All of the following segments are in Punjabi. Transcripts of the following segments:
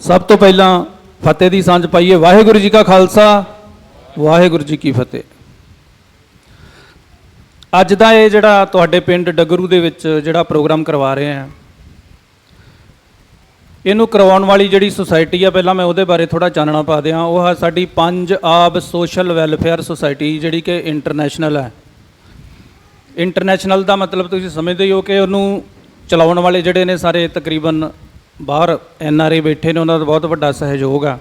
ਸਭ ਤੋਂ ਪਹਿਲਾਂ ਫਤਿਹ ਦੀ ਸਾਂਝ ਪਾਈਏ। ਵਾਹਿਗੁਰੂ ਜੀ ਕਾ ਖਾਲਸਾ, ਵਾਹਿਗੁਰੂ ਜੀ ਕੀ ਫਤਿਹ। ਅੱਜ ਦਾ ਇਹ ਜਿਹੜਾ ਤੁਹਾਡੇ ਪਿੰਡ ਡਗਰੂ ਦੇ ਵਿੱਚ ਜਿਹੜਾ ਪ੍ਰੋਗਰਾਮ ਕਰਵਾ ਰਹੇ ਆ ਇਹਨੂੰ ਕਰਵਾਉਣ ਵਾਲੀ ਜਿਹੜੀ ਸੁਸਾਇਟੀ ਆ, ਪਹਿਲਾਂ ਮੈਂ ਉਹਦੇ ਬਾਰੇ ਥੋੜਾ ਚਾਨਣਾ ਪਾ ਦਿਆਂ। ਉਹ ਹੈ ਸਾਡੀ ਪੰਜ ਆਬ ਸੋਸ਼ਲ ਵੈਲਫੇਅਰ ਸੁਸਾਇਟੀ, ਜਿਹੜੀ ਕਿ ਇੰਟਰਨੈਸ਼ਨਲ ਹੈ ਇੰਟਰਨੈਸ਼ਨਲ ਦਾ ਮਤਲਬ ਤੁਸੀਂ ਸਮਝਦੇ ਹੋ ਕਿ ਉਹਨੂੰ ਚਲਾਉਣ ਵਾਲੇ ਜਿਹੜੇ ਨੇ ਸਾਰੇ ਤਕਰੀਬਨ ਬਾਹਰ ਐਨ ਆਰ ਆਈ ਬੈਠੇ ਨੇ, ਉਹਨਾਂ ਦਾ ਬਹੁਤ ਵੱਡਾ ਸਹਿਯੋਗ ਆ।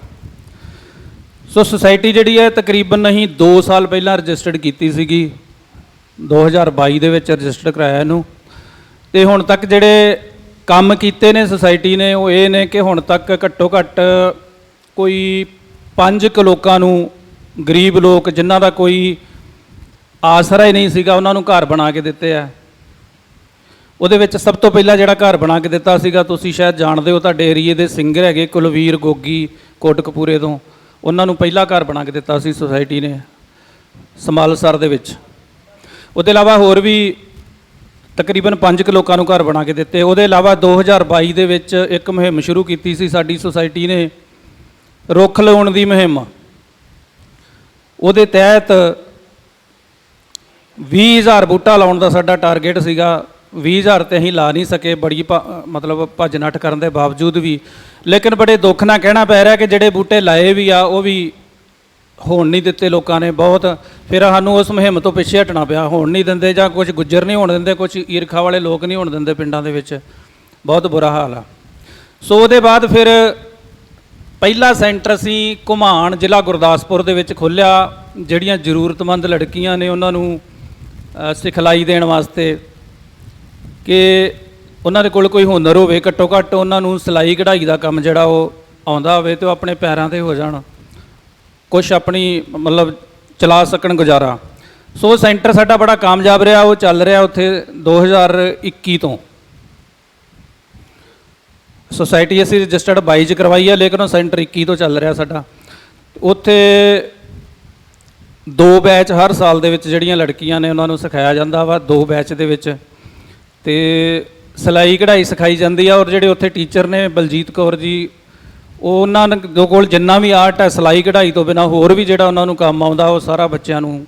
ਸੋ ਸੁਸਾਇਟੀ ਜਿਹੜੀ ਹੈ, ਤਕਰੀਬਨ ਅਸੀਂ 2 ਸਾਲ ਪਹਿਲਾਂ ਰਜਿਸਟਰਡ ਕੀਤੀ ਸੀਗੀ। 2022 ਦੇ ਵਿੱਚ ਰਜਿਸਟਰ ਕਰਾਇਆ ਇਹਨੂੰ। ਤੇ ਹੁਣ ਤੱਕ ਜਿਹੜੇ ਕੰਮ ਕੀਤੇ ਨੇ ਸੁਸਾਇਟੀ ਨੇ, ਉਹ ਇਹ ਨੇ ਕਿ ਹੁਣ ਤੱਕ ਘੱਟੋ ਘੱਟ ਕੋਈ 5 ਲੋਕਾਂ ਨੂੰ, ਗਰੀਬ ਲੋਕ ਜਿਨ੍ਹਾਂ ਦਾ ਕੋਈ ਆਸਰਾ ਹੀ ਨਹੀਂ ਸੀਗਾ, ਉਹਨਾਂ ਨੂੰ ਘਰ ਬਣਾ ਕੇ ਦਿੱਤੇ ਆ। ਉਹਦੇ ਵਿੱਚ ਸਭ ਤੋਂ ਪਹਿਲਾਂ ਜਿਹੜਾ ਘਰ ਬਣਾ ਕੇ ਦਿੱਤਾ ਸੀਗਾ, ਤੁਸੀਂ ਸ਼ਾਇਦ ਜਾਣਦੇ ਹੋ, ਤੁਹਾਡੇ ਏਰੀਏ ਦੇ ਸਿੰਗਰ ਹੈਗੇ ਕੁਲਵੀਰ ਗੋਗੀ, ਕੋਟਕਪੂਰੇ ਤੋਂ। ਉਹਨਾਂ ਨੂੰ ਪਹਿਲਾ ਘਰ ਬਣਾ ਕੇ ਦਿੱਤਾ ਸੀ ਸੁਸਾਇਟੀ ਨੇ ਸਮਾਲਸਰ ਦੇ ਵਿੱਚ। ਉਹਦੇ ਇਲਾਵਾ ਹੋਰ ਵੀ ਤਕਰੀਬਨ 5 ਕੁ ਲੋਕਾਂ ਨੂੰ ਘਰ ਬਣਾ ਕੇ ਦਿੱਤੇ। ਉਹਦੇ ਇਲਾਵਾ 2022 ਦੇ ਵਿੱਚ ਇੱਕ ਮੁਹਿੰਮ ਸ਼ੁਰੂ ਕੀਤੀ ਸੀ ਸਾਡੀ ਸੁਸਾਇਟੀ ਨੇ, ਰੁੱਖ ਲਾਉਣ ਦੀ ਮੁਹਿੰਮ। ਉਹਦੇ ਤਹਿਤ 20000 ਬੂਟਾ ਲਾਉਣ ਦਾ ਸਾਡਾ ਟਾਰਗੇਟ ਸੀਗਾ। 20000 ਤੇ ਅਸੀਂ ਲਾ ਨਹੀਂ ਸਕੇ, ਬੜੀ ਭਾ- ਮਤਲਬ ਭੱਜ ਨੱਠ ਕਰਨ ਦੇ ਬਾਵਜੂਦ ਵੀ। ਲੇਕਿਨ ਬੜੇ ਦੁੱਖ ਨਾਲ ਕਹਿਣਾ ਪੈ ਰਿਹਾ ਕਿ ਜਿਹੜੇ ਬੂਟੇ ਲਾਏ ਵੀ ਆ, ਉਹ ਵੀ ਹੋਣ ਨਹੀਂ ਦਿੱਤੇ ਲੋਕਾਂ ਨੇ ਬਹੁਤ। ਫਿਰ ਸਾਨੂੰ ਉਸ ਮੁਹਿੰਮ ਤੋਂ ਪਿੱਛੇ ਹਟਣਾ ਪਿਆ, ਹੋਣ ਨਹੀਂ ਦਿੰਦੇ ਜਾਂ ਕੁਝ ਗੁੱਜਰ ਨਹੀਂ ਹੋਣ ਦਿੰਦੇ ਕੁਝ ਈਰਖਾ ਵਾਲੇ ਲੋਕ ਨਹੀਂ ਹੋਣ ਦਿੰਦੇ ਪਿੰਡਾਂ ਦੇ ਵਿੱਚ। ਬਹੁਤ ਬੁਰਾ ਹਾਲ ਆ। ਸੋ ਉਹਦੇ ਬਾਅਦ ਫਿਰ ਪਹਿਲਾ ਸੈਂਟਰ ਅਸੀਂ ਘੁਮਾਣ, ਜ਼ਿਲ੍ਹਾ ਗੁਰਦਾਸਪੁਰ ਦੇ ਵਿੱਚ ਖੋਲ੍ਹਿਆ, ਜਿਹੜੀਆਂ ਜ਼ਰੂਰਤਮੰਦ ਲੜਕੀਆਂ ਨੇ ਉਹਨਾਂ ਨੂੰ ਸਿਖਲਾਈ ਦੇਣ ਵਾਸਤੇ ਕਿ ਉਹਨਾਂ ਦੇ ਕੋਲ ਕੋਈ ਹੁਨਰ ਹੋਵੇ, ਘੱਟੋ ਘੱਟ ਉਹਨਾਂ ਨੂੰ ਸਿਲਾਈ ਕਢਾਈ ਦਾ ਕੰਮ ਜਿਹੜਾ ਉਹ ਆਉਂਦਾ ਹੋਵੇ ਤੇ ਉਹ ਆਪਣੇ ਪੈਰਾਂ ਤੇ ਹੋ ਜਾਣ। ਕੁਝ ਆਪਣੀ ਮਤਲਬ ਚਲਾ ਸਕਣ ਗੁਜ਼ਾਰਾ। ਸੋ ਸੈਂਟਰ ਸਾਡਾ ਬੜਾ ਕਾਮਯਾਬ ਰਿਹਾ, ਉਹ ਚੱਲ ਰਿਹਾ ਉੱਥੇ 2021 ਤੋਂ। ਸੋਸਾਇਟੀ ਅਸੀਂ ਰਜਿਸਟਰਡ 22 ਚ ਕਰਵਾਈ ਹੈ ਲੇਕਿਨ ਉਹ ਸੈਂਟਰ 21 ਤੋਂ ਚੱਲ ਰਿਹਾ ਸਾਡਾ। ਉੱਥੇ ਦੋ ਬੈਚ ਹਰ ਸਾਲ ਦੇ ਵਿੱਚ ਜਿਹੜੀਆਂ ਲੜਕੀਆਂ ਨੇ ਉਹਨਾਂ ਨੂੰ ਸਿਖਾਇਆ ਜਾਂਦਾ ਵਾ, ਦੋ ਬੈਚ ਦੇ ਵਿੱਚ। ਤੇ ਸਿਲਾਈ ਕਢਾਈ ਸਿਖਾਈ ਜਾਂਦੀ ਆ ਔਰ ਜਿਹੜੇ ਉੱਥੇ ਟੀਚਰ ਨੇ ਬਲਜੀਤ ਕੌਰ ਜੀ, ਉਹ ਉਹਨਾਂ ਦੇ ਕੋਲ ਜਿੰਨਾ ਵੀ ਆਰਟ ਹੈ ਸਿਲਾਈ ਕਢਾਈ ਤੋਂ ਬਿਨਾ ਹੋਰ ਵੀ ਜਿਹੜਾ ਉਹਨਾਂ ਨੂੰ ਕੰਮ ਆਉਂਦਾ, ਉਹ ਸਾਰਾ ਬੱਚਿਆਂ ਨੂੰ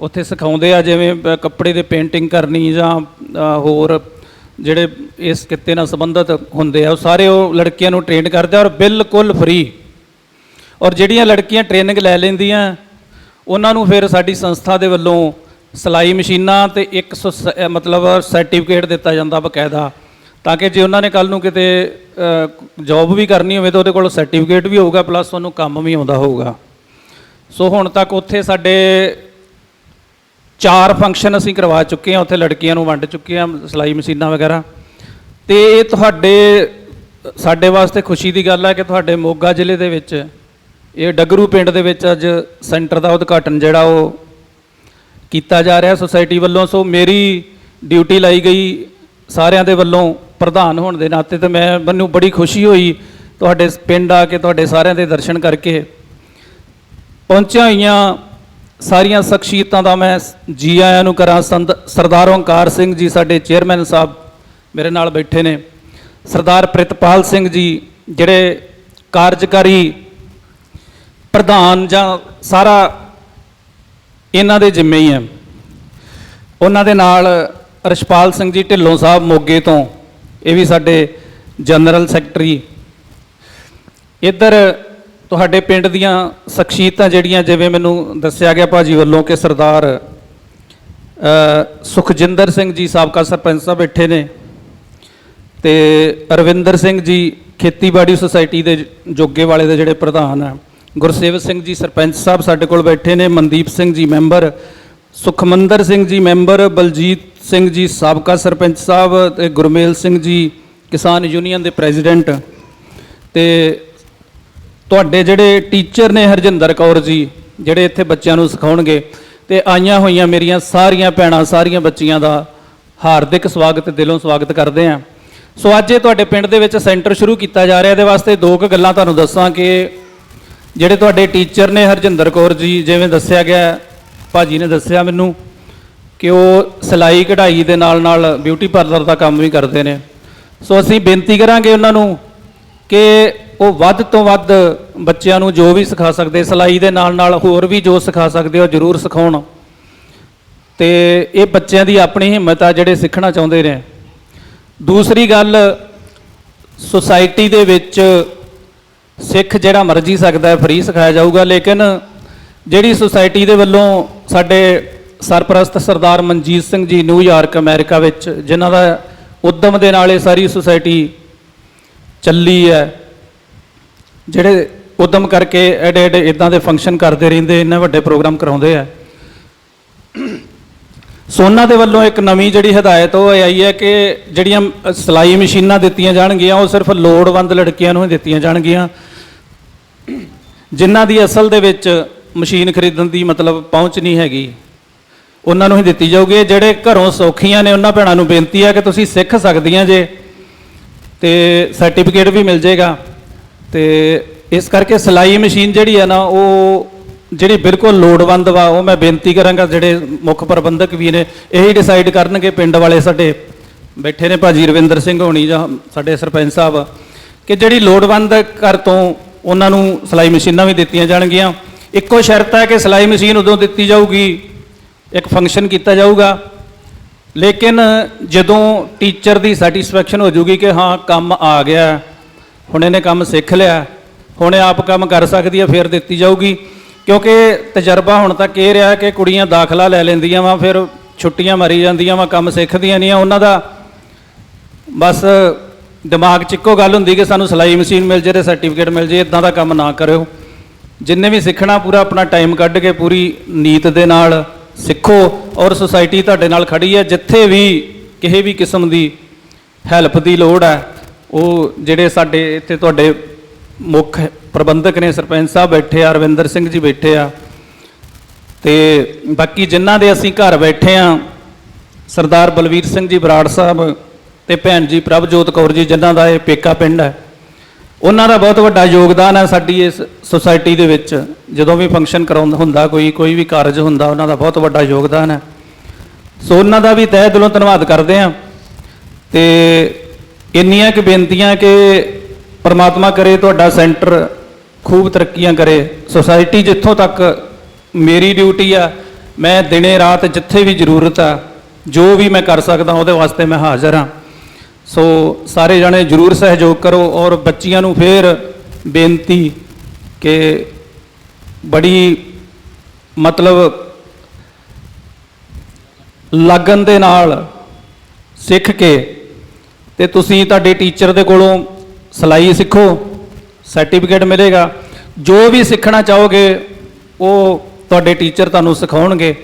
ਉੱਥੇ ਸਿਖਾਉਂਦੇ ਆ, ਜਿਵੇਂ ਕੱਪੜੇ ਦੇ ਪੇਂਟਿੰਗ ਕਰਨੀ ਜਾਂ ਹੋਰ ਜਿਹੜੇ ਇਸ ਕਿੱਤੇ ਨਾਲ ਸੰਬੰਧਿਤ ਹੁੰਦੇ ਆ, ਉਹ ਸਾਰੇ ਉਹ ਲੜਕੀਆਂ ਨੂੰ ਟ੍ਰੇਨ ਕਰਦੇ ਆ ਔਰ ਬਿਲਕੁਲ ਫ੍ਰੀ ਔਰ ਜਿਹੜੀਆਂ ਲੜਕੀਆਂ ਟ੍ਰੇਨਿੰਗ ਲੈ ਲੈਂਦੀਆਂ, ਉਹਨਾਂ ਨੂੰ ਫਿਰ ਸਾਡੀ ਸੰਸਥਾ ਦੇ ਵੱਲੋਂ ਸਿਲਾਈ ਮਸ਼ੀਨਾਂ ਤੇ ਇੱਕ ਸੌ ਮਤਲਬ ਸਰਟੀਫਿਕੇਟ ਦਿੱਤਾ ਜਾਂਦਾ ਬਕਾਇਦਾ, ਤਾਂ ਕਿ ਜੇ ਉਹਨਾਂ ਨੇ ਕੱਲ ਨੂੰ ਕਿਤੇ ਜੌਬ ਵੀ ਕਰਨੀ ਹੋਵੇ ਤਾਂ ਉਹਦੇ ਕੋਲ ਸਰਟੀਫਿਕੇਟ ਵੀ ਹੋਊਗਾ ਪਲੱਸ ਉਹਨੂੰ ਕੰਮ ਵੀ ਆਉਂਦਾ ਹੋਊਗਾ। ਸੋ ਹੁਣ ਤੱਕ ਉੱਥੇ ਸਾਡੇ ਚਾਰ ਫੰਕਸ਼ਨ ਅਸੀਂ ਕਰਵਾ ਚੁੱਕੇ ਹਾਂ, ਉੱਥੇ ਲੜਕੀਆਂ ਨੂੰ ਵੰਡ ਚੁੱਕੇ ਹਾਂ, ਸਿਲਾਈ ਮਸ਼ੀਨਾਂ ਵਗੈਰਾ। ਤੇ ਇਹ ਤੁਹਾਡੇ, ਸਾਡੇ ਵਾਸਤੇ ਖੁਸ਼ੀ ਦੀ ਗੱਲ ਹੈ ਕਿ ਤੁਹਾਡੇ ਮੋਗਾ ਜ਼ਿਲ੍ਹੇ ਦੇ ਵਿੱਚ, ਇਹ ਡਗਰੂ ਪਿੰਡ ਦੇ ਵਿੱਚ ਅੱਜ ਸੈਂਟਰ ਦਾ ਉਦਘਾਟਨ ਜਿਹੜਾ ਉਹ ਕੀਤਾ ਜਾ ਰਿਹਾ ਸੁਸਾਇਟੀ ਵੱਲੋਂ, ਸੋ ਮੇਰੀ ਡਿਊਟੀ ਲਾਈ ਗਈ ਸਾਰਿਆਂ ਦੇ ਵੱਲੋਂ ਪ੍ਰਧਾਨ ਹੋਣ ਦੇ ਨਾਤੇ ਤੇ ਮੈਂ ਮੈਨੂੰ ਬੜੀ ਖੁਸ਼ੀ ਹੋਈ ਤੁਹਾਡੇ ਪਿੰਡ ਆ ਕੇ ਤੁਹਾਡੇ ਸਾਰਿਆਂ ਦੇ ਦਰਸ਼ਨ ਕਰਕੇ। ਪਹੁੰਚੀਆਂ ਹੋਈਆਂ ਸਾਰੀਆਂ ਸ਼ਖਸੀਅਤਾਂ ਦਾ ਮੈਂ ਜੀ ਆਇਆਂ ਨੂੰ ਕਰਾਂ ਸੰਦ- ਸਰਦਾਰ ਓਂਕਾਰ ਸਿੰਘ ਜੀ ਸਾਡੇ ਚੇਅਰਮੈਨ ਸਾਹਿਬ ਮੇਰੇ ਨਾਲ ਬੈਠੇ ਨੇ। ਸਰਦਾਰ ਪ੍ਰਿਤਪਾਲ ਸਿੰਘ ਜੀ ਜਿਹੜੇ ਕਾਰਜਕਾਰੀ ਪ੍ਰਧਾਨ ਜਾਂ ਸਾਰਾ ਇਹਨਾਂ ਦੇ ਜ਼ਿੰਮੇ ਹੀ ਹੈ ਉਹਨਾਂ ਦੇ ਨਾਲ ਰਸ਼ਪਾਲ ਸਿੰਘ ਜੀ ਢਿੱਲੋਂ ਸਾਹਿਬ ਮੋਗੇ ਤੋਂ, ਇਹ ਵੀ ਸਾਡੇ ਜਨਰਲ ਸੈਕਟਰੀ। ਇੱਧਰ ਤੁਹਾਡੇ ਪਿੰਡ ਦੀਆਂ ਸ਼ਖਸੀਅਤਾਂ ਜਿਹੜੀਆਂ, ਜਿਵੇਂ ਮੈਨੂੰ ਦੱਸਿਆ ਗਿਆ ਭਾਜੀ ਵੱਲੋਂ ਕਿ ਸਰਦਾਰ ਸੁਖਜਿੰਦਰ ਸਿੰਘ ਜੀ ਸਾਬਕਾ ਸਰਪੰਚ ਸਾਹਿਬ ਬੈਠੇ ਨੇ ਤੇ ਅਰਵਿੰਦਰ ਸਿੰਘ ਜੀ ਖੇਤੀਬਾੜੀ ਸੁਸਾਇਟੀ ਦੇ ਜੋਗੇ ਵਾਲੇ ਦੇ ਜਿਹੜੇ ਪ੍ਰਧਾਨ ਆ। ਗੁਰਸੇਵ ਸਿੰਘ ਜੀ ਸਰਪੰਚ ਸਾਹਿਬ ਸਾਡੇ ਕੋਲ ਬੈਠੇ ਨੇ, ਮਨਦੀਪ ਸਿੰਘ ਜੀ ਮੈਂਬਰ, ਸੁਖਮੰਦਰ ਸਿੰਘ ਜੀ ਮੈਂਬਰ, ਬਲਜੀਤ ਸਿੰਘ ਜੀ ਸਾਬਕਾ ਸਰਪੰਚ ਸਾਹਿਬ ਤੇ ਗੁਰਮੇਲ ਸਿੰਘ ਜੀ ਕਿਸਾਨ ਯੂਨੀਅਨ ਦੇ ਪ੍ਰੈਜ਼ੀਡੈਂਟ ਤੇ ਤੁਹਾਡੇ ਜਿਹੜੇ ਟੀਚਰ ਨੇ ਹਰਜਿੰਦਰ ਕੌਰ ਜੀ, ਜਿਹੜੇ ਇੱਥੇ ਬੱਚਿਆਂ ਨੂੰ ਸਿਖਾਉਣਗੇ ਤੇ ਆਈਆਂ ਹੋਈਆਂ ਮੇਰੀਆਂ ਸਾਰੀਆਂ ਭੈਣਾਂ, ਸਾਰੀਆਂ ਬੱਚੀਆਂ ਦਾ ਹਾਰਦਿਕ ਸਵਾਗਤ, ਦਿਲੋਂ ਸਵਾਗਤ ਕਰਦੇ ਆਂ। ਸੋ ਅੱਜ ਇਹ ਤੁਹਾਡੇ ਪਿੰਡ ਦੇ ਵਿੱਚ ਸੈਂਟਰ ਸ਼ੁਰੂ ਕੀਤਾ ਜਾ ਰਿਹਾ, ਇਹਦੇ ਵਾਸਤੇ ਦੋ ਕੁ ਗੱਲਾਂ ਤੁਹਾਨੂੰ ਦੱਸਾਂ ਕਿ ਜਿਹੜੇ ਤੁਹਾਡੇ ਟੀਚਰ ਨੇ ਹਰਜਿੰਦਰ ਕੌਰ ਜੀ, ਜਿਵੇਂ ਦੱਸਿਆ ਗਿਆ, ਭਾਜੀ ਨੇ ਦੱਸਿਆ ਮੈਨੂੰ ਕਿ ਉਹ ਸਿਲਾਈ ਕਢਾਈ ਦੇ ਨਾਲ ਨਾਲ ਬਿਊਟੀ ਪਾਰਲਰ ਦਾ ਕੰਮ ਵੀ ਕਰਦੇ ਨੇ। ਸੋ ਅਸੀਂ ਬੇਨਤੀ ਕਰਾਂਗੇ ਉਹਨਾਂ ਨੂੰ ਕਿ ਉਹ ਵੱਧ ਤੋਂ ਵੱਧ ਬੱਚਿਆਂ ਨੂੰ ਜੋ ਵੀ ਸਿਖਾ ਸਕਦੇ, ਸਿਲਾਈ ਦੇ ਨਾਲ ਨਾਲ ਹੋਰ ਵੀ ਜੋ ਸਿਖਾ ਸਕਦੇ, ਉਹ ਜਰੂਰ ਸਿਖਾਉਣ। ਤੇ ਇਹ ਬੱਚਿਆਂ ਦੀ ਆਪਣੀ ਹਿੰਮਤ ਆ ਜਿਹੜੇ ਸਿੱਖਣਾ ਚਾਹੁੰਦੇ ਨੇ। ਦੂਸਰੀ ਗੱਲ ਸੁਸਾਇਟੀ ਦੇ ਵਿੱਚ ਸਿੱਖ ਜਿਹੜਾ ਮਰਜ਼ੀ ਸਕਦਾ ਹੈ, ਫ੍ਰੀ ਸਿਖਾਇਆ ਜਾਊਗਾ, ਲੇਕਿਨ ਜਿਹੜੀ ਸੁਸਾਇਟੀ ਦੇ ਵੱਲੋਂ ਸਾਡੇ ਸਰਪ੍ਰਸਤ ਸਰਦਾਰ ਮਨਜੀਤ ਸਿੰਘ ਜੀ ਨਿਊਯਾਰਕ ਅਮਰੀਕਾ ਵਿੱਚ, ਜਿਨ੍ਹਾਂ ਦਾ ਉਦਮ ਦੇ ਨਾਲ ਇਹ ਸਾਰੀ ਸੁਸਾਇਟੀ ਚੱਲੀ ਹੈ, ਜਿਹੜੇ ਉਦਮ ਕਰਕੇ ਐਡੇ ਐਡੇ ਇਦਾਂ ਦੇ ਫੰਕਸ਼ਨ ਕਰਦੇ ਰਹਿੰਦੇ, ਇੰਨੇ ਵੱਡੇ ਪ੍ਰੋਗਰਾਮ ਕਰਾਉਂਦੇ ਆ ਸੋ ਦੇ ਵੱਲੋਂ ਇੱਕ ਨਵੀਂ ਜਿਹੜੀ ਹਦਾਇਤ ਉਹ ਆਈ ਹੈ ਕਿ ਜਿਹੜੀਆਂ ਅ, ਸਿਲਾਈ ਮਸ਼ੀਨਾਂ ਦਿੱਤੀਆਂ ਜਾਣਗੀਆਂ ਉਹ ਸਿਰਫ ਲੋੜਵੰਦ ਲੜਕੀਆਂ ਨੂੰ ਹੀ ਦਿੱਤੀਆਂ ਜਾਣਗੀਆਂ। ਜਿਨ੍ਹਾਂ ਦੀ ਅਸਲ ਦੇ ਵਿੱਚ ਮਸ਼ੀਨ ਖਰੀਦਣ ਦੀ ਮਤਲਬ ਪਹੁੰਚ ਨਹੀਂ ਹੈਗੀ ਉਹਨਾਂ ਨੂੰ ਹੀ ਦਿੱਤੀ ਜਾਊਗੀ। ਜਿਹੜੇ ਘਰੋਂ ਸੌਖੀਆਂ ਨੇ ਉਹਨਾਂ ਭੈਣਾਂ ਨੂੰ ਬੇਨਤੀ ਹੈ ਕਿ ਤੁਸੀਂ ਸਿੱਖ ਸਕਦੀਆਂ ਜੇ ਤੇ ਸਰਟੀਫਿਕੇਟ ਵੀ ਮਿਲ ਜਾਏਗਾ ਤੇ ਇਸ ਕਰਕੇ ਸਿਲਾਈ ਮਸ਼ੀਨ ਜਿਹੜੀ ਹੈ ਨਾ ਉਹ ਜਿਹੜੀ ਬਿਲਕੁਲ ਲੋੜਵੰਦ ਵਾ, ਉਹ ਮੈਂ ਬੇਨਤੀ ਕਰਾਂਗਾ ਜਿਹੜੇ ਮੁੱਖ ਪ੍ਰਬੰਧਕ ਵੀ ਨੇ, ਇਹੀ ਡਿਸਾਈਡ ਕਰਨਗੇ ਪਿੰਡ ਵਾਲੇ ਸਾਡੇ ਬੈਠੇ ਨੇ ਭਾਜੀ ਰਵਿੰਦਰ ਸਿੰਘ ਹੋਣੀ ਜਾਂ ਸਾਡੇ ਸਰਪੰਚ ਸਾਹਿਬ, ਕਿ ਜਿਹੜੀ ਲੋੜਵੰਦ ਘਰ ਤੋਂ ਉਹਨਾਂ ਨੂੰ ਸਿਲਾਈ ਮਸ਼ੀਨਾਂ ਵੀ ਦਿੱਤੀਆਂ ਜਾਣਗੀਆਂ। ਇੱਕੋ ਸ਼ਰਤ ਹੈ ਕਿ ਸਿਲਾਈ ਮਸ਼ੀਨ ਉਦੋਂ ਦਿੱਤੀ ਜਾਊਗੀ, ਇੱਕ ਫੰਕਸ਼ਨ ਕੀਤਾ ਜਾਊਗਾ। ਲੇਕਿਨ ਜਦੋਂ ਟੀਚਰ ਦੀ ਸੈਟੀਸਫੈਕਸ਼ਨ ਹੋ ਜੂਗੀ ਕਿ ਹਾਂ, ਕੰਮ ਆ ਗਿਆ, ਹੁਣ ਇਹਨੇ ਕੰਮ ਸਿੱਖ ਲਿਆ, ਹੁਣ ਆਪ ਕੰਮ ਕਰ ਸਕਦੀ ਹੈ, ਫਿਰ ਦਿੱਤੀ ਜਾਊਗੀ। ਕਿਉਂਕਿ ਤਜਰਬਾ ਹੁਣ ਤੱਕ ਇਹ ਰਿਹਾ ਕਿ ਕੁੜੀਆਂ ਦਾਖਲਾ ਲੈ ਲੈਂਦੀਆਂ ਵਾ, ਫਿਰ ਛੁੱਟੀਆਂ ਮਰੀ ਜਾਂਦੀਆਂ ਵਾ, ਕੰਮ ਸਿੱਖਦੀਆਂ ਨਹੀਂ ਉਹਨਾਂ ਦਾ ਬਸ ਦਿਮਾਗ 'ਚ ਇੱਕੋ ਗੱਲ ਹੁੰਦੀ ਕਿ ਸਾਨੂੰ ਸਿਲਾਈ ਮਸ਼ੀਨ ਮਿਲ ਜੇ ਤੇ ਸਰਟੀਫਿਕੇਟ ਮਿਲ ਜੇ ਇਦਾਂ ਦਾ ਕੰਮ ਨਾ ਕਰਿਓ। ਜਿੰਨੇ ਵੀ ਸਿੱਖਣਾ ਪੂਰਾ ਆਪਣਾ ਟਾਈਮ ਕੱਢ ਕੇ ਪੂਰੀ ਨੀਤ ਦੇ ਨਾਲ ਸਿੱਖੋ ਔਰ ਸੁਸਾਇਟੀ ਤੁਹਾਡੇ ਨਾਲ ਖੜੀ ਹੈ। ਜਿੱਥੇ ਵੀ ਕਿਸੇ ਵੀ ਕਿਸਮ ਦੀ ਹੈਲਪ ਦੀ ਲੋੜ ਹੈ, ਉਹ ਜਿਹੜੇ ਸਾਡੇ ਇੱਥੇ ਤੁਹਾਡੇ ਮੁੱਖ ਪ੍ਰਬੰਧਕ ਨੇ ਸਰਪੰਚ ਸਾਹਿਬ ਬੈਠੇ ਆ ਰਵਿੰਦਰ ਸਿੰਘ ਜੀ ਬੈਠੇ ਆ। ਤੇ ਬਾਕੀ ਜਿਨ੍ਹਾਂ ਦੇ ਅਸੀਂ ਘਰ ਬੈਠੇ ਆ, ਸਰਦਾਰ ਬਲਵੀਰ ਸਿੰਘ ਜੀ ਬਰਾੜ ਸਾਹਿਬ ਤੇ ਭੈਣ ਜੀ ਪ੍ਰਭਜੋਤ ਕੌਰ ਜੀ, ਜਿਨ੍ਹਾਂ ਦਾ ਇਹ ਪੇਕਾ ਪਿੰਡ ਹੈ। ਉਹਨਾਂ ਦਾ ਬਹੁਤ ਵੱਡਾ ਯੋਗਦਾਨ ਹੈ ਸਾਡੀ ਇਸ ਸੁਸਾਇਟੀ ਦੇ ਵਿੱਚ। ਜਦੋਂ ਵੀ ਫੰਕਸ਼ਨ ਕਰਾਉਂਦਾ ਹੁੰਦਾ, ਕੋਈ ਕੋਈ ਵੀ ਕਾਰਜ ਹੁੰਦਾ, ਉਹਨਾਂ ਦਾ ਬਹੁਤ ਵੱਡਾ ਯੋਗਦਾਨ ਹੈ। ਸੋ ਉਹਨਾਂ ਦਾ ਵੀ ਤਹਿ ਦਿਲੋਂ ਧੰਨਵਾਦ ਕਰਦੇ ਹਾਂ ਤੇ ਇੰਨੀਆਂ ਕਿ ਬੇਨਤੀਆਂ ਕਿ ਪਰਮਾਤਮਾ ਕਰੇ ਤੁਹਾਡਾ ਸੈਂਟਰ ਖੂਬ ਤਰੱਕੀਆਂ ਕਰੇ। ਸੁਸਾਇਟੀ ਜਿੱਥੋਂ ਤੱਕ ਮੇਰੀ ਡਿਊਟੀ ਆ, ਮੈਂ ਦਿਨੇ ਰਾਤ ਜਿੱਥੇ ਵੀ ਜ਼ਰੂਰਤ ਆ, ਜੋ ਵੀ ਮੈਂ ਕਰ ਸਕਦਾ ਉਹਦੇ ਵਾਸਤੇ ਮੈਂ ਹਾਜ਼ਰ ਹਾਂ। ਸੋ ਸਾਰੇ ਜਣੇ ਜਰੂਰ ਸਹਿਯੋਗ ਕਰੋ ਔਰ ਬੱਚੀਆਂ ਨੂੰ ਫੇਰ ਬੇਨਤੀ ਕਿ ਬੜੀ ਮਤਲਬ ਲਗਨ ਦੇ ਨਾਲ ਸਿੱਖ ਕੇ ਤੇ ਤੁਸੀਂ ਤੁਹਾਡੇ ਟੀਚਰ ਦੇ ਕੋਲੋਂ ਸਿਲਾਈ ਸਿੱਖੋ। ਸਰਟੀਫਿਕੇਟ ਮਿਲੇਗਾ। ਜੋ ਵੀ ਸਿੱਖਣਾ ਚਾਹੋਗੇ, ਉਹ ਤੁਹਾਡੇ ਟੀਚਰ ਤੁਹਾਨੂੰ ਸਿਖਾਉਣਗੇ।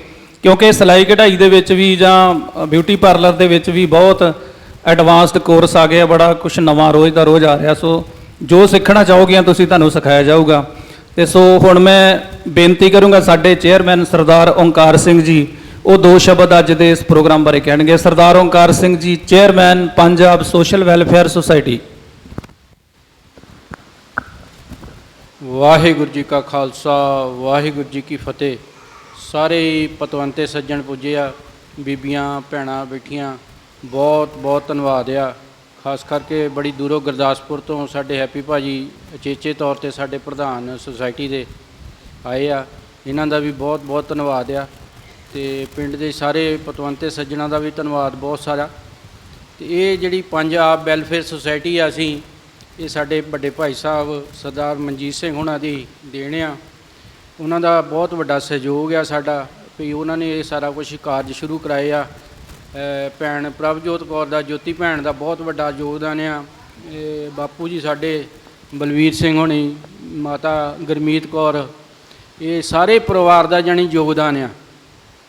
ਕਿਉਂਕਿ ਸਿਲਾਈ ਕਢਾਈ ਦੇ ਵਿੱਚ ਵੀ ਜਾਂ ਬਿਊਟੀ ਪਾਰਲਰ ਦੇ ਵਿੱਚ ਵੀ ਬਹੁਤ ਐਡਵਾਂਸਡ ਕੋਰਸ ਆ ਗਿਆ ਬੜਾ ਕੁਝ ਨਵਾਂ ਰੋਜ਼ ਦਾ ਰੋਜ਼ ਆ ਰਿਹਾ। ਸੋ ਜੋ ਸਿੱਖਣਾ ਚਾਹੋਗੀਆਂ, ਤੁਸੀਂ ਤੁਹਾਨੂੰ ਸਿਖਾਇਆ ਜਾਊਗਾ। ਤੇ ਸੋ ਹੁਣ ਮੈਂ ਬੇਨਤੀ ਕਰੂੰਗਾ ਸਾਡੇ ਚੇਅਰਮੈਨ ਸਰਦਾਰ ਓਂਕਾਰ ਸਿੰਘ ਜੀ, ਉਹ ਦੋ ਸ਼ਬਦ ਅੱਜ ਦੇ ਇਸ ਪ੍ਰੋਗਰਾਮ ਬਾਰੇ ਕਹਿਣਗੇ। Sardar Onkar Singh ji chairman Punjab social welfare society Waheguru ji ਕਾ ਖਾਲਸਾ, ਵਾਹਿਗੁਰੂ ਜੀ ਕੀ ਫਤਿਹ। ਸਾਰੇ ਹੀ ਪਤਵੰਤੇ ਸੱਜਣ ਪੁੱਜੇ ਆ, ਬੀਬੀਆਂ, ਭੈਣਾਂ ਬੈਠੀਆਂ, ਬਹੁਤ ਬਹੁਤ ਧੰਨਵਾਦ ਆ। ਖਾਸ ਕਰਕੇ ਬੜੀ ਦੂਰੋਂ ਗੁਰਦਾਸਪੁਰ ਤੋਂ ਸਾਡੇ ਹੈਪੀ ਭਾਜੀ ਅਚੇਚੇ ਤੌਰ ਤੇ ਸਾਡੇ ਪ੍ਰਧਾਨ ਸੁਸਾਇਟੀ ਦੇ ਆਏ ਆ। ਇਹਨਾਂ ਦਾ ਵੀ ਬਹੁਤ ਬਹੁਤ ਧੰਨਵਾਦ ਆ ਤੇ ਪਿੰਡ ਦੇ ਸਾਰੇ ਪਤਵੰਤੇ ਸੱਜਣਾਂ ਦਾ ਵੀ ਧੰਨਵਾਦ ਬਹੁਤ ਸਾਰਾ। ਤੇ ਇਹ ਜਿਹੜੀ ਪੰਜਾਬ ਵੈਲਫੇਅਰ ਸੁਸਾਇਟੀ ਆ ਅਸੀਂ ਇਹ ਸਾਡੇ ਵੱਡੇ ਭਾਈ ਸਾਹਿਬ ਸਰਦਾਰ ਮਨਜੀਤ ਸਿੰਘ ਉਹਨਾਂ ਦੀ ਦੇਣ ਆ। ਉਹਨਾਂ ਦਾ ਬਹੁਤ ਵੱਡਾ ਸਹਿਯੋਗ ਆ ਸਾਡਾ ਵੀ ਉਹਨਾਂ ਨੇ ਇਹ ਸਾਰਾ ਕੁਝ ਕਾਰਜ ਸ਼ੁਰੂ ਕਰਾਏ ਆ। ਭੈਣ ਪ੍ਰਭਜੋਤ ਕੌਰ ਦਾ, ਜੋਤੀ ਭੈਣ ਦਾ ਬਹੁਤ ਵੱਡਾ ਯੋਗਦਾਨ ਆ। ਬਾਪੂ ਜੀ ਸਾਡੇ ਬਲਵੀਰ ਸਿੰਘ ਹੋਣੀ, ਮਾਤਾ ਗੁਰਮੀਤ ਕੌਰ, ਇਹ ਸਾਰੇ ਪਰਿਵਾਰ ਦਾ ਜਾਣੀ ਯੋਗਦਾਨ ਆ।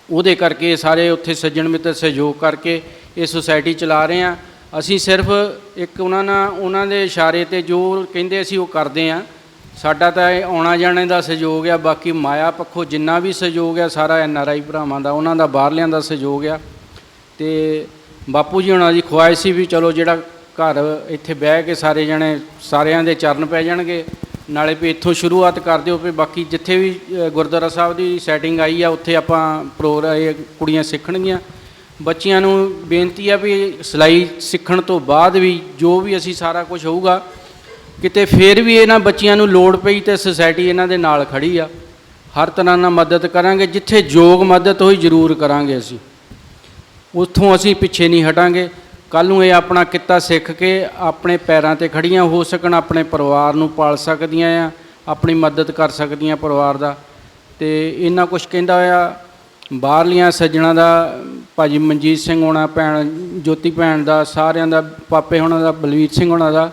ਉਹਦੇ ਕਰਕੇ ਸਾਰੇ ਉੱਥੇ ਸੱਜਣ ਮਿੱਤਰ ਸਹਿਯੋਗ ਕਰਕੇ ਇਹ ਸੁਸਾਇਟੀ ਚਲਾ ਰਹੇ ਆ। ਅਸੀਂ ਸਿਰਫ ਇੱਕ ਉਹਨਾਂ ਨਾਲ, ਉਹਨਾਂ ਦੇ ਇਸ਼ਾਰੇ ਤੇ ਜੋ ਕਹਿੰਦੇ ਅਸੀਂ ਉਹ ਕਰਦੇ ਆ ਸਾਡਾ ਤਾਂ ਇਹ ਆਉਣਾ ਜਾਣੇ ਦਾ ਸਹਿਯੋਗ ਆ, ਬਾਕੀ ਮਾਇਆ ਪੱਖੋਂ ਜਿੰਨਾ ਵੀ ਸਹਿਯੋਗ ਆ, ਸਾਰਾ ਐਨ ਆਰ ਆਈ ਭਰਾਵਾਂ ਦਾ, ਉਹਨਾਂ ਦਾ, ਬਾਹਰਲਿਆਂ ਦਾ ਸਹਿਯੋਗ ਆ। ਤੇ ਬਾਪੂ ਜੀ ਹੁਣਾਂ ਦੀ ਖੁਆਇਸ਼ ਸੀ ਵੀ ਚਲੋ ਜਿਹੜਾ ਘਰ ਇੱਥੇ ਬਹਿ ਕੇ ਸਾਰੇ ਜਣੇ ਸਾਰਿਆਂ ਦੇ ਚਰਨ ਪੈ ਜਾਣਗੇ, ਨਾਲੇ ਵੀ ਇੱਥੋਂ ਸ਼ੁਰੂਆਤ ਕਰ ਦਿਓ, ਵੀ ਬਾਕੀ ਜਿੱਥੇ ਵੀ ਗੁਰਦੁਆਰਾ ਸਾਹਿਬ ਦੀ ਸੈਟਿੰਗ ਆਈ ਆ, ਉੱਥੇ ਆਪਾਂ ਪ੍ਰੋਗਰਾਮ, ਇਹ ਕੁੜੀਆਂ ਸਿੱਖਣਗੀਆਂ। ਬੱਚਿਆਂ ਨੂੰ ਬੇਨਤੀ ਆ ਵੀ ਸਿਲਾਈ ਸਿੱਖਣ ਤੋਂ ਬਾਅਦ ਵੀ ਜੋ ਵੀ ਅਸੀਂ ਸਾਰਾ ਕੁਝ ਹੋਊਗਾ, ਕਿਤੇ ਫੇਰ ਵੀ ਇਹਨਾਂ ਬੱਚਿਆਂ ਨੂੰ ਲੋੜ ਪਈ ਤੇ ਸੁਸਾਇਟੀ ਇਹਨਾਂ ਦੇ ਨਾਲ ਖੜੀ ਆ। ਹਰ ਤਰ੍ਹਾਂ ਨਾਲ ਮਦਦ ਕਰਾਂਗੇ, ਜਿੱਥੇ ਯੋਗ ਮਦਦ ਹੋਈ ਜ਼ਰੂਰ ਕਰਾਂਗੇ ਅਸੀਂ। ਉੱਥੋਂ ਅਸੀਂ ਪਿੱਛੇ ਨਹੀਂ ਹਟਾਂਗੇ। ਕੱਲ ਨੂੰ ਇਹ ਆਪਣਾ ਕਿੱਤਾ ਸਿੱਖ ਕੇ ਆਪਣੇ ਪੈਰਾਂ ਤੇ ਖੜੀਆਂ ਹੋ ਸਕਣ, ਆਪਣੇ ਪਰਿਵਾਰ ਨੂੰ ਪਾਲ ਸਕਦੀਆਂ ਆ, ਆਪਣੀ ਮਦਦ ਕਰ ਸਕਦੀਆਂ ਪਰਿਵਾਰ ਦਾ। ਤੇ ਇਹਨਾਂ ਕੁਝ ਕਹਿੰਦਾ ਹੋਇਆ ਬਾਹਰਲੀਆਂ ਸੱਜਣਾ ਦਾ, ਭਾਜੀ ਮਨਜੀਤ ਸਿੰਘ ਹੋਣਾ ਭੈਣ, ਜੋਤੀ ਭੈਣ ਦਾ, ਸਾਰਿਆਂ ਦਾ, ਪਾਪੇ ਹੋਣਾ ਦਾ, ਬਲਵੀਰ ਸਿੰਘ ਹੋਣਾ ਦਾ,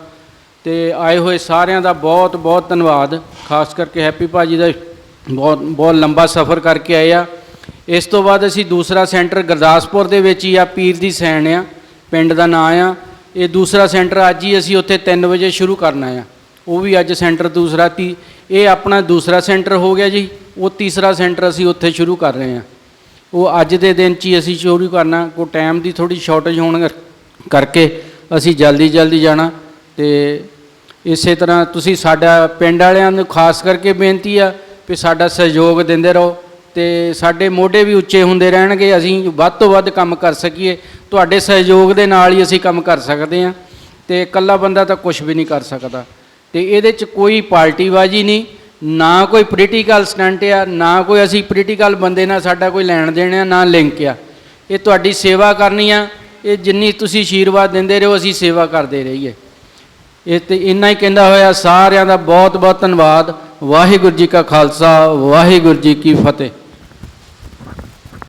ਤੇ ਆਏ ਹੋਏ ਸਾਰਿਆਂ ਦਾ ਬਹੁਤ ਬਹੁਤ ਧੰਨਵਾਦ। ਖਾਸ ਕਰਕੇ ਹੈਪੀ ਭਾਜੀ ਦਾ ਬਹੁਤ ਬਹੁਤ ਲੰਬਾ ਸਫ਼ਰ ਕਰਕੇ ਆਏ ਆ। ਇਸ ਤੋਂ ਬਾਅਦ ਅਸੀਂ ਦੂਸਰਾ ਸੈਂਟਰ ਗੁਰਦਾਸਪੁਰ ਦੇ ਵਿੱਚ ਹੀ ਆ, ਪੀਰ ਦੀ ਸੈਣ ਆ, ਪਿੰਡ ਦਾ ਨਾਂ ਆ। ਇਹ ਦੂਸਰਾ ਸੈਂਟਰ ਅੱਜ ਹੀ ਅਸੀਂ ਉੱਥੇ 3 ਵਜੇ ਸ਼ੁਰੂ ਕਰਨਾ ਆ। ਉਹ ਵੀ ਅੱਜ ਸੈਂਟਰ ਦੂਸਰਾ ਤੀ, ਇਹ ਆਪਣਾ ਦੂਸਰਾ ਸੈਂਟਰ ਹੋ ਗਿਆ ਜੀ, ਉਹ ਤੀਸਰਾ ਸੈਂਟਰ ਅਸੀਂ ਉੱਥੇ ਸ਼ੁਰੂ ਕਰ ਰਹੇ ਹਾਂ ਉਹ ਅੱਜ ਦੇ ਦਿਨ 'ਚ ਹੀ ਅਸੀਂ ਸ਼ੁਰੂ ਕਰਨਾ ਕੋ ਟਾਈਮ ਦੀ ਥੋੜੀ ਸ਼ਾਰਟੇਜ ਹੋਣ ਕਰ- ਕਰਕੇ ਅਸੀਂ ਜਲਦੀ ਜਲਦੀ ਜਾਣਾ ਤੇ ਇਸੇ ਤਰ੍ਹਾਂ ਤੁਸੀਂ ਸਾਡਾ ਪਿੰਡ ਵਾਲਿਆਂ ਨੂੰ ਖਾਸ ਕਰਕੇ ਬੇਨਤੀ ਆ ਵੀ ਸਾਡਾ ਸਹਿਯੋਗ ਦਿੰਦੇ ਰਹੋ ਤੇ ਸਾਡੇ ਮੋਢੇ ਵੀ ਉੱਚੇ ਹੁੰਦੇ ਰਹਿਣਗੇ, ਅਸੀਂ ਵੱਧ ਤੋਂ ਵੱਧ ਕੰਮ ਕਰ ਸਕੀਏ, ਤੁਹਾਡੇ ਸਹਿਯੋਗ ਦੇ ਨਾਲ ਹੀ ਅਸੀਂ ਕੰਮ ਕਰ ਸਕਦੇ ਹਾਂ ਤੇ ਇਕੱਲਾ ਬੰਦਾ ਤਾਂ ਕੁਝ ਵੀ ਨਹੀਂ ਕਰ ਸਕਦਾ ਤੇ ਇਹਦੇ 'ਚ ਕੋਈ ਪਾਰਟੀਬਾਜ਼ੀ ਨਹੀਂ। ਨਾ ਕੋਈ ਪੋਲੀਟੀਕਲ ਸਟੰਟ ਆ, ਨਾ ਕੋਈ ਅਸੀਂ ਪੋਲੀਟੀਕਲ ਬੰਦੇ ਨਾਲ ਸਾਡਾ ਕੋਈ ਲੈਣ ਦੇਣ ਆ, ਨਾ ਲਿੰਕ ਆ। ਇਹ ਤੁਹਾਡੀ ਸੇਵਾ ਕਰਨੀ ਆ, ਇਹ ਜਿੰਨੀ ਤੁਸੀਂ ਆਸ਼ੀਰਵਾਦ ਦਿੰਦੇ ਰਹੋ, ਅਸੀਂ ਸੇਵਾ ਕਰਦੇ ਰਹੀਏ। ਇਹ ਤੇ ਇੰਨਾ ਹੀ ਕਹਿੰਦਾ ਹੋਇਆ, ਸਾਰਿਆਂ ਦਾ ਬਹੁਤ ਬਹੁਤ ਧੰਨਵਾਦ। ਵਾਹਿਗੁਰੂ ਜੀ ਕਾ ਖਾਲਸਾ, ਵਾਹਿਗੁਰੂ ਜੀ ਕੀ ਫਤਿਹ।